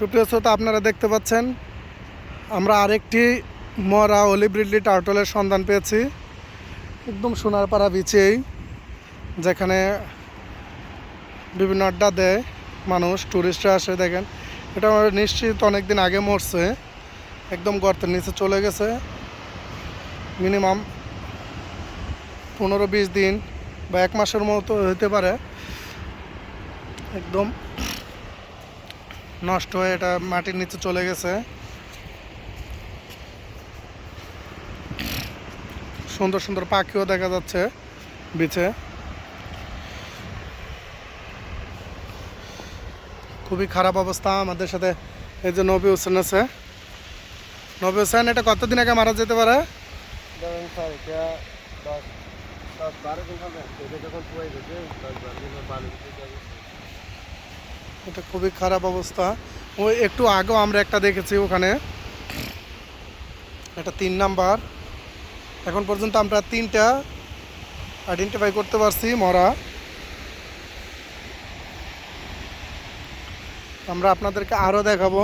সুপ্রিয় শ্রোতা, আপনারা দেখতে পাচ্ছেন, আমরা আরেকটি মরা অলিব্রিডলি টার্টলের সন্ধান পেয়েছি। একদম সোনারপাড়া বিচেই, যেখানে বিভিন্ন আড্ডা দেয় মানুষ, টুরিস্টরা আসে, দেখেন। এটা আমার নিশ্চিত অনেক দিন আগে মরছে, একদম গর্তের নিচে চলে গেছে। মিনিমাম পনেরো বিশ দিন বা এক মাসের মতো হতে পারে। একদম নষ্ট হয়ে এটা মাটির নিচে চলে গেছে। সুন্দর সুন্দর পাখিও দেখা যাচ্ছে বিচে। খুবই খারাপ অবস্থা আমাদের সাথে এই যে নবী হোসেন আছে। নবী হোসেন, এটা কতদিন আগে মারা যেতে পারে? যখন এটা খুবই খারাপ অবস্থা। ও একটু আগেও আমরা একটা দেখেছি ওখানে। এটা তিন নাম্বার। এখন পর্যন্ত আমরা তিনটা আইডেন্টিফাই করতে পারছি মরা। আমরা আপনাদেরকে আরও দেখাবো।